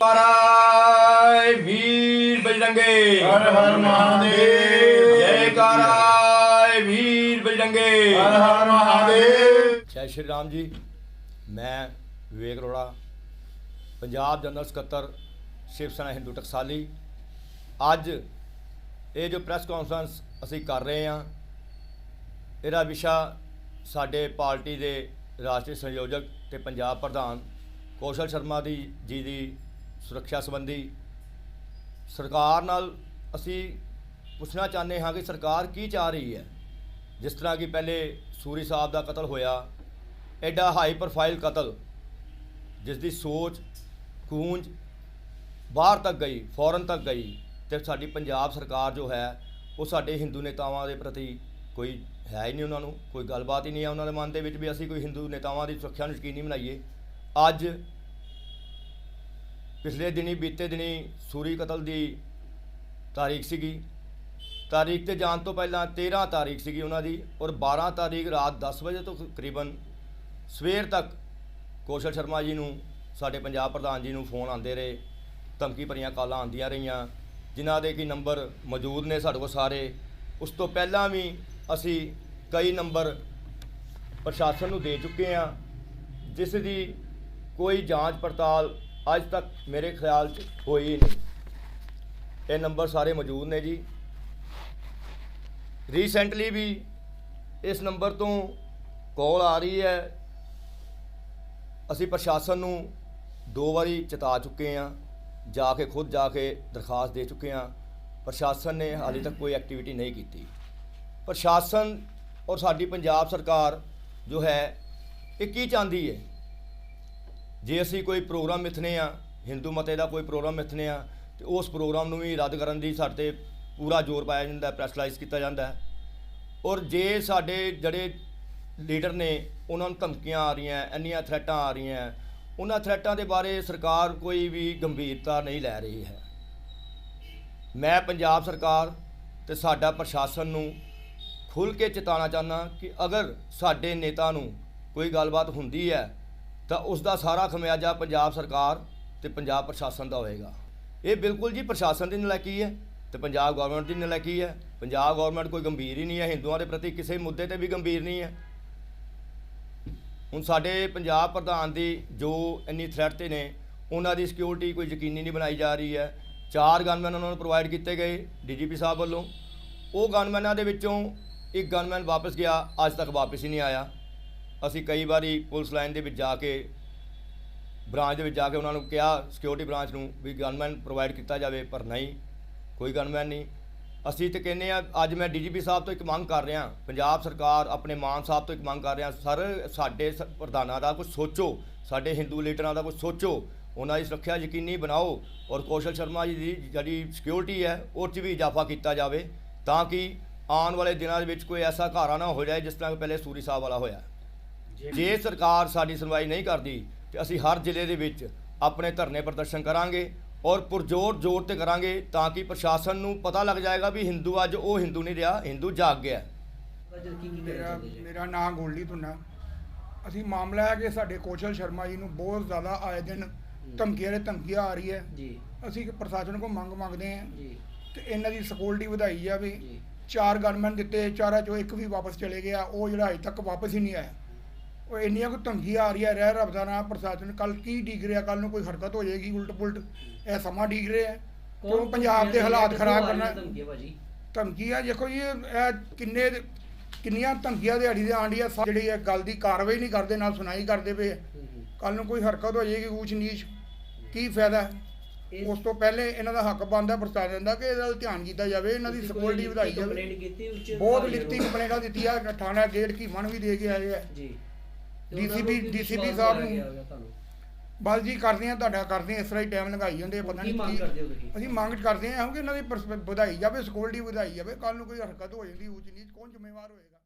ਕਾਰਾਏ ਵੀਰ ਬਜਰੰਗੇ। ਹਰ ਹਰ ਮਹਾਦੇਵ। ਜੈ ਕਾਰਾਏ ਵੀਰ ਬਜਰੰਗੇ। ਹਰ ਹਰ ਮਹਾਦੇਵ। ਜੈ ਸ਼੍ਰੀ ਰਾਮ ਜੀ। ਮੈਂ ਵਿਵੇਕ ਅਰੋੜਾ ਪੰਜਾਬ ਜਨਰਲ ਸਕੱਤਰ ਸ਼ਿਵ ਸੈਨਾ ਹਿੰਦੂ ਟਕਸਾਲੀ। ਅੱਜ ਇਹ ਜੋ ਪ੍ਰੈਸ ਕਾਨਫਰੰਸ ਅਸੀਂ ਕਰ ਰਹੇ ਹਾਂ ਇਹਦਾ ਵਿਸ਼ਾ ਸਾਡੇ ਪਾਰਟੀ ਦੇ ਰਾਸ਼ਟਰੀ ਸੰਯੋਜਕ ਤੇ ਪੰਜਾਬ ਪ੍ਰਧਾਨ ਕੌਸ਼ਲ ਸ਼ਰਮਾ ਦੀ ਜੀ ਦੀ ਸੁਰੱਖਿਆ ਸੰਬੰਧੀ ਸਰਕਾਰ ਨਾਲ ਅਸੀਂ ਪੁੱਛਣਾ ਚਾਹੁੰਦੇ ਹਾਂ ਕਿ ਸਰਕਾਰ ਕੀ ਚਾਹ ਰਹੀ ਹੈ। ਜਿਸ ਤਰ੍ਹਾਂ ਕਿ ਪਹਿਲੇ ਸੂਰੀ ਸਾਹਿਬ ਦਾ ਕਤਲ ਹੋਇਆ, ਐਡਾ ਹਾਈ ਪ੍ਰੋਫਾਈਲ ਕਤਲ ਜਿਸ ਦੀ ਸੋਚ ਕੂੰਜ ਬਾਹਰ ਤੱਕ ਗਈ ਫੌਰਨ ਤੱਕ ਗਈ ਤੇ ਸਾਡੀ ਪੰਜਾਬ ਸਰਕਾਰ ਜੋ ਹੈ, ਉਹ ਸਾਡੇ ਹਿੰਦੂ ਨੇਤਾਵਾਂ ਦੇ ਪ੍ਰਤੀ ਕੋਈ ਹੈ ਹੀ ਨਹੀਂ ਉਹਨਾਂ ਨੂੰ, ਕੋਈ ਗੱਲਬਾਤ ਹੀ ਨਹੀਂ ਹੈ ਉਹਨਾਂ ਦੇ ਮਨ ਦੇ ਵਿੱਚ ਵੀ ਅਸੀਂ ਕੋਈ ਹਿੰਦੂ ਨੇਤਾਵਾਂ ਦੀ ਸੁਰੱਖਿਆ ਨੂੰ ਯਕੀਨੀ ਬਣਾਈਏ। ਅੱਜ ਪਿਛਲੇ ਦਿਨੀ ਬੀਤੇ ਦਿਨੀ ਸੂਰੀ ਕਤਲ ਦੀ ਤਾਰੀਖ ਸੀਗੀ। ਤਾਰੀਖ ਤੇ ਜਾਣ ਤੋਂ ਪਹਿਲਾਂ 13 ਤਾਰੀਖ ਸੀਗੀ ਉਹਨਾਂ ਦੀ ਔਰ 12 ਤਾਰੀਖ ਰਾਤ 10 ਵਜੇ ਤੋਂ ਤਕਰੀਬਨ ਸਵੇਰ ਤੱਕ ਕੌਸ਼ਲ ਸ਼ਰਮਾ ਜੀ ਨੂੰ, ਸਾਡੇ ਪੰਜਾਬ ਪ੍ਰਧਾਨ ਜੀ ਨੂੰ ਫੋਨ ਆਉਂਦੇ ਰਹੇ। ਧਮਕੀ ਭਰੀਆਂ ਕਾਲਾਂ ਆਉਂਦੀਆਂ ਰਹੀਆਂ, ਜਿਨ੍ਹਾਂ ਦੇ ਕੀ ਨੰਬਰ ਮੌਜੂਦ ਨੇ ਸਾਡੇ ਕੋਲ ਸਾਰੇ। ਉਸ ਤੋਂ ਪਹਿਲਾਂ ਵੀ ਅਸੀਂ ਕਈ ਨੰਬਰ ਪ੍ਰਸ਼ਾਸਨ ਨੂੰ ਦੇ ਚੁੱਕੇ ਹਾਂ, ਜਿਸ ਦੀ ਕੋਈ ਜਾਂਚ ਪੜਤਾਲ ਅੱਜ ਤੱਕ ਮੇਰੇ ਖਿਆਲ 'ਚ ਹੋਈ ਨਹੀਂ। ਇਹ ਨੰਬਰ ਸਾਰੇ ਮੌਜੂਦ ਨੇ ਜੀ। ਰੀਸੈਂਟਲੀ ਵੀ ਇਸ ਨੰਬਰ ਤੋਂ ਕਾਲ ਆ ਰਹੀ ਹੈ। ਅਸੀਂ ਪ੍ਰਸ਼ਾਸਨ ਨੂੰ ਦੋ ਵਾਰੀ ਚਿਤਾ ਚੁੱਕੇ ਹਾਂ। ਜਾ ਕੇ ਖੁਦ ਜਾ ਕੇ ਦਰਖਾਸਤ ਦੇ ਚੁੱਕੇ ਹਾਂ। ਪ੍ਰਸ਼ਾਸਨ ਨੇ ਹਾਲੇ ਤੱਕ ਕੋਈ ਐਕਟੀਵਿਟੀ ਨਹੀਂ ਕੀਤੀ। ਪ੍ਰਸ਼ਾਸਨ ਔਰ ਸਾਡੀ ਪੰਜਾਬ ਸਰਕਾਰ ਜੋ ਹੈ, ਇਹ ਕੀ ਚਾਹੁੰਦੀ ਹੈ? ਜੇ ਅਸੀਂ ਕੋਈ ਪ੍ਰੋਗਰਾਮ ਮਿਥਨੇ ਆ, ਹਿੰਦੂ ਮਤੇ ਦਾ ਕੋਈ ਪ੍ਰੋਗਰਾਮ ਮਿਥਨੇ ਆ, ਤੇ ਉਸ ਪ੍ਰੋਗਰਾਮ ਨੂੰ ਵੀ ਰੱਦ ਕਰਨ ਦੀ ਸਾਡੇ ਤੇ ਪੂਰਾ ਜ਼ੋਰ ਪਾਇਆ ਜਾਂਦਾ ਹੈ ਪ੍ਰੈਸ਼ਰਾਈਜ਼ ਕੀਤਾ ਜਾਂਦਾ ਹੈ। ਔਰ ਜੇ ਸਾਡੇ ਜਿਹੜੇ ਲੀਡਰ ਨੇ, ਉਹਨਾਂ ਨੂੰ ਧਮਕੀਆਂ ਆ ਰਹੀਆਂ, ਇੰਨੀਆਂ ਥ੍ਰੈਟਾਂ ਆ ਰਹੀਆਂ, ਉਹਨਾਂ ਥ੍ਰੈਟਾਂ ਦੇ ਬਾਰੇ ਸਰਕਾਰ ਕੋਈ ਵੀ ਗੰਭੀਰਤਾ ਨਹੀਂ ਲੈ ਰਹੀ ਹੈ। ਮੈਂ ਪੰਜਾਬ ਸਰਕਾਰ ਤੇ ਸਾਡਾ ਪ੍ਰਸ਼ਾਸਨ ਨੂੰ ਖੁੱਲ੍ਹ ਕੇ ਚੇਤਾਉਣਾ ਚਾਹੁੰਦਾ ਕਿ ਅਗਰ ਸਾਡੇ ਨੇਤਾ ਨੂੰ ਕੋਈ ਗੱਲਬਾਤ ਹੁੰਦੀ ਹੈ ਤਾਂ ਉਸ ਦਾ ਸਾਰਾ ਖਮਿਆਜਾ ਪੰਜਾਬ ਸਰਕਾਰ ਤੇ ਪੰਜਾਬ ਪ੍ਰਸ਼ਾਸਨ ਦਾ ਹੋਏਗਾ। ਇਹ ਬਿਲਕੁਲ ਜੀ ਪ੍ਰਸ਼ਾਸਨ ਦੀ ਨਲਾਇਕੀ ਹੈ ਤੇ ਪੰਜਾਬ ਗਵਰਨਮੈਂਟ ਦੀ ਨਲਾਇਕੀ ਹੈ। ਪੰਜਾਬ ਗਵਰਨਮੈਂਟ ਕੋਈ ਗੰਭੀਰ ਹੀ ਨਹੀਂ ਹੈ, ਹਿੰਦੂਆਂ ਦੇ ਪ੍ਰਤੀ ਕਿਸੇ ਮੁੱਦੇ ਤੇ ਵੀ ਗੰਭੀਰ ਨਹੀਂ ਹੈ। ਹੁਣ ਸਾਡੇ ਪੰਜਾਬ ਪ੍ਰਧਾਨ ਦੀ ਜੋ ਇੰਨੀ ਥ੍ਰੈਟ ਤੇ ਨੇ, ਉਹਨਾਂ ਦੀ ਸਿਕਿਉਰਿਟੀ ਕੋਈ ਯਕੀਨੀ ਨਹੀਂ ਬਣਾਈ ਜਾ ਰਹੀ ਹੈ। ਚਾਰ ਗਨਮੈਨ ਉਹਨਾਂ ਨੂੰ ਪ੍ਰੋਵਾਈਡ ਕੀਤੇ ਗਏ ਡੀਜੀਪੀ ਸਾਹਿਬ ਵੱਲੋਂ। ਉਹ ਗਨਮੈਨਾਂ ਦੇ ਵਿੱਚੋਂ ਇੱਕ ਗਨਮੈਨ ਵਾਪਸ ਗਿਆ, ਅੱਜ ਤੱਕ ਵਾਪਸ ਹੀ ਨਹੀਂ ਆਇਆ। ਅਸੀਂ ਕਈ ਵਾਰੀ ਪੁਲਿਸ ਲਾਈਨ ਦੇ ਵਿੱਚ ਜਾ ਕੇ, ਬ੍ਰਾਂਚ ਦੇ ਵਿੱਚ ਜਾ ਕੇ ਉਹਨਾਂ ਨੂੰ ਕਿਹਾ ਸਿਕਿਉਰਿਟੀ ਬ੍ਰਾਂਚ ਨੂੰ ਵੀ ਗਨਮੈਨ ਪ੍ਰੋਵਾਈਡ ਕੀਤਾ ਜਾਵੇ, ਪਰ ਨਹੀਂ, ਕੋਈ ਗਨਮੈਨ ਨਹੀਂ। ਅਸੀਂ ਤੇ ਕਹਿੰਦੇ ਆ ਅੱਜ ਮੈਂ ਡੀਜੀਪੀ ਸਾਹਿਬ ਤੋਂ ਇੱਕ ਮੰਗ ਕਰ ਰਿਹਾ, ਪੰਜਾਬ ਸਰਕਾਰ ਆਪਣੇ ਮਾਨ ਸਾਹਿਬ ਤੋਂ ਇੱਕ ਮੰਗ ਕਰ ਰਿਹਾ, ਸਰ, ਸਾਡੇ ਸ- ਪ੍ਰਧਾਨਾਂ ਦਾ ਕੁਝ ਸੋਚੋ, ਸਾਡੇ ਹਿੰਦੂ ਲੀਡਰਾਂ ਦਾ ਕੁਝ ਸੋਚੋ, ਉਹਨਾਂ ਦੀ ਸੁਰੱਖਿਆ ਯਕੀਨੀ ਬਣਾਓ, ਔਰ ਕੌਸ਼ਲ ਸ਼ਰਮਾ ਜੀ ਦੀ ਜਿਹੜੀ ਸਿਕਿਉਰਿਟੀ ਹੈ, ਉਹ 'ਚ ਵੀ ਇਜ਼ਾਫਾ ਕੀਤਾ ਜਾਵੇ, ਤਾਂ ਕਿ ਆਉਣ ਵਾਲੇ ਦਿਨਾਂ ਦੇ ਵਿੱਚ ਕੋਈ ਐਸਾ ਘਾਰਾ ਨਾ ਹੋ ਜਾਏ, ਜਿਸ ਤਰ੍ਹਾਂ ਪਹਿਲੇ ਸੂਰੀ ਸਾਹਿਬ ਵਾਲਾ ਹੋਇਆ। ਜੇ ਸਰਕਾਰ ਸਾਡੀ ਸੁਣਵਾਈ ਨਹੀਂ ਕਰਦੀ ਤੇ ਅਸੀਂ ਹਰ ਜ਼ਿਲ੍ਹੇ ਦੇ ਵਿੱਚ ਆਪਣੇ ਧਰਨੇ ਪ੍ਰਦਰਸ਼ਨ ਕਰਾਂਗੇ ਔਰ ਪੁਰਜੋਰ ਜ਼ੋਰ ਤੇ ਕਰਾਂਗੇ ਤਾਂ ਕਿ ਪ੍ਰਸ਼ਾਸਨ ਨੂੰ ਪਤਾ ਲੱਗ ਜਾਏਗਾ ਵੀ ਹਿੰਦੂ ਅੱਜ ਉਹ ਹਿੰਦੂ ਨਹੀਂ ਰਿਹਾ ਹਿੰਦੂ ਜਾਗ ਗਿਆ। ਮੇਰਾ ਮੇਰਾ ਨਾਮ ਗੋਲਡੀ ਧੁੰਨਾ। ਅਸੀਂ ਮਾਮਲਾ ਹੈ ਕਿ ਸਾਡੇ ਕੌਸ਼ਲ ਸ਼ਰਮਾ ਜੀ ਨੂੰ ਬਹੁਤ ਜ਼ਿਆਦਾ ਆਏ ਦਿਨ ਧਮਕੀਆਂ ਦੇ ਧਮਕੀਆਂ ਆ ਰਹੀ ਹੈ। ਜੀ। ਅਸੀਂ ਪ੍ਰਸ਼ਾਸਨ ਕੋਲ ਮੰਗ ਮੰਗਦੇ ਹਾਂ ਜੀ। ਤੇ ਇਹਨਾਂ ਦੀ ਸਿਕਿਉਰਿਟੀ ਵਧਾਈ ਜਾਵੇ। ਚਾਰ ਗਨਮੈਨ ਦਿੱਤੇ ਚਾਰਾਂ ਚੋਂ ਇੱਕ ਵੀ ਵਾਪਸ ਚਲੇ ਗਿਆ ਉਹ ਜਿਹੜਾ ਅਜੇ ਤੱਕ ਵਾਪਸ ਹੀ ਨਹੀਂ ਆਇਆ। ਉਹ ਇੰਨੀਆਂ ਕੋ ਧਮਕੀਆਂ ਆ ਰਹੀਆਂ ਰਹਿ ਰੱਬ ਦਾ ਨਾਮ ਪ੍ਰਸ਼ਾਸਨ ਕੱਲ ਕੀ ਡੀਕ ਰਿਹਾ ਕੱਲ ਨੂੰ ਕੋਈ ਹਰਕਤ ਹੋ ਜਾਏਗੀ ਉਲਟ ਪੁਲਟ ਇਹ ਸਮਾਂ ਡੀਕ ਰਿਹਾ ਹੈ। ਕਿਉਂ ਪੰਜਾਬ ਦੇ ਹਾਲਾਤ ਖਰਾਬ ਕਰਨਾ। ਧਮਕੀ ਭਾਜੀ। ਧਮਕੀ ਆ ਦੇਖੋ ਜੀ ਇਹ ਕਿੰਨੇ ਕਿੰਨੀਆਂ ਧਮਕੀਆਂ ਦਿਹਾੜੀ ਦੇ ਆਂਡੀਆਂ ਜਿਹੜੀ ਇਹ ਗੱਲ ਦੀ ਕਾਰਵਾਈ ਨਹੀਂ ਕਰਦੇ ਨਾਲ ਸੁਣਾਈ ਕਰਦੇ ਪਏ ਕੱਲ ਨੂੰ ਕੋਈ ਹਰਕਤ ਹੋ ਜਾਏਗੀ ਊਚ ਨੀਚ ਕੀ ਫਾਇਦਾ? ਉਸ ਤੋਂ ਪਹਿਲੇ ਇਹਨਾਂ ਦਾ ਹੱਕ ਬਣਦਾ ਪ੍ਰਸ਼ਾਸਨ ਦਾ ਕਿ ਇਹਦਾ ਧਿਆਨ ਕੀਤਾ ਜਾਵੇ ਇਹਨਾਂ ਦੀ ਸਿਕਿਉਰਿਟੀ ਵਧਾਈ ਜਾਵੇ। ਬਹੁਤ ਲਿਖਤੀ। ਕੰਪਲੇਂਟਾਂ ਦਿੱਤੀਆਂ ਥਾਣਾ ਗੇਟ ਕੀ ਮਨ ਵੀ ਦੇ ਕੇ ਆਏ ਆ। ਜੀ। ਕੀ DCP ਵਿਸ਼ਵਾਸ ਸਾਹਿਬ ਨੂੰ-? ਬਸ ਜੀ ਕਰਦੇ ਆ ਤੁਹਾਡਾ ਕਰਦੇ ਆ ਇਸ ਤਰ੍ਹਾਂ ਹੀ ਟਾਈਮ ਲਗਾਈ ਜਾਂਦੇ ਆ, ਪਤਾ ਕੀ ਨਹੀਂ ਤੁਸੀਂ? ਅਸੀਂ ਮੰਗ ਕਰਦੇ ਆ ਕਿ ਇਹਨਾਂ ਦੀ ਵਧਾਈ ਜਾਵੇ ਸਿਕਿਉਰਿਟੀ ਵਧਾਈ ਜਾਵੇ ਕੱਲ ਨੂੰ ਕੋਈ ਹਰਕਤ ਹੋ ਜਾਂਦੀ ਊਚ ਨੀਚ ਕੌਣ ਜ਼ਿੰਮੇਵਾਰ ਹੋਏਗਾ